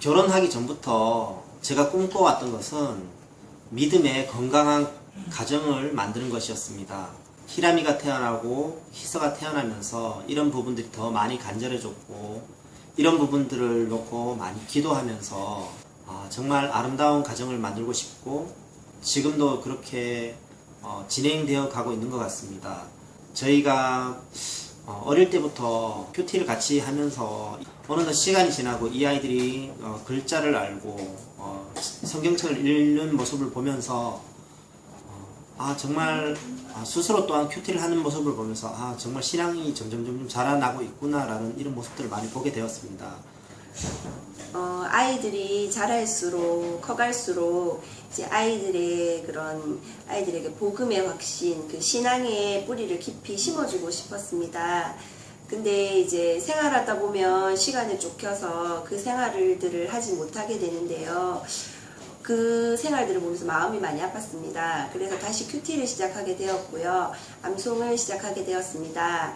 결혼하기 전부터 제가 꿈꿔왔던 것은 믿음의 건강한 가정을 만드는 것이었습니다. 히라미가 태어나고 희서가 태어나면서 이런 부분들이 더 많이 간절해졌고 이런 부분들을 놓고 많이 기도하면서 아, 정말 아름다운 가정을 만들고 싶고 지금도 그렇게 어, 진행되어 가고 있는 것 같습니다. 저희가 어, 어릴 때부터 큐티를 같이 하면서 어느덧 시간이 지나고 이 아이들이 어, 글자를 알고 어, 성경책을 읽는 모습을 보면서 어, 아 정말 아, 스스로 또한 큐티를 하는 모습을 보면서 아 정말 신앙이 점점 점점 자라나고 있구나라는 이런 모습들을 많이 보게 되었습니다. 어, 아이들이 자랄수록 커갈수록 이제 아이들의 그런 아이들에게 복음의 확신, 그 신앙의 뿌리를 깊이 심어주고 싶었습니다. 근데 이제 생활하다 보면 시간에 쫓겨서 그 생활들을 하지 못하게 되는데요. 그 생활들을 보면서 마음이 많이 아팠습니다. 그래서 다시 큐티를 시작하게 되었고요. 암송을 시작하게 되었습니다.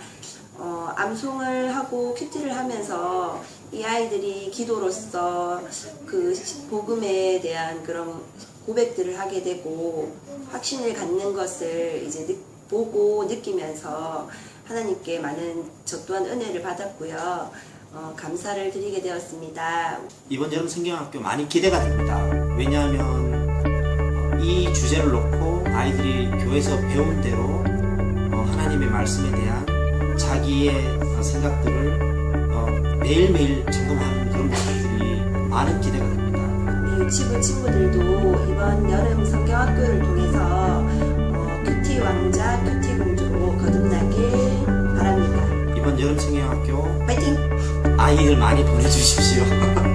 어, 암송을 하고 큐티를 하면서 이 아이들이 기도로서 그 복음에 대한 그런 고백들을 하게 되고 확신을 갖는 것을 이제 느- 보고 느끼면서 하나님께 많은 저 또한 은혜를 받았고요. 어, 감사를 드리게 되었습니다. 이번 여름 성경학교 많이 기대가 됩니다. 왜냐하면 어, 이 주제를 놓고 아이들이 교회에서 배운 대로 어, 하나님의 말씀에 대한 자기의 어, 생각들을 어, 매일매일 점검하는 그런 모습들이 많은 기대가 됩니다. 유치부 친구들도 이번 여름 성경학교를 통해서 어, 큐티 왕자, 큐티 공주로 거듭나길 바랍니다. 이번 여름 성경학교 파이팅! 아이들 많이 보내주십시오.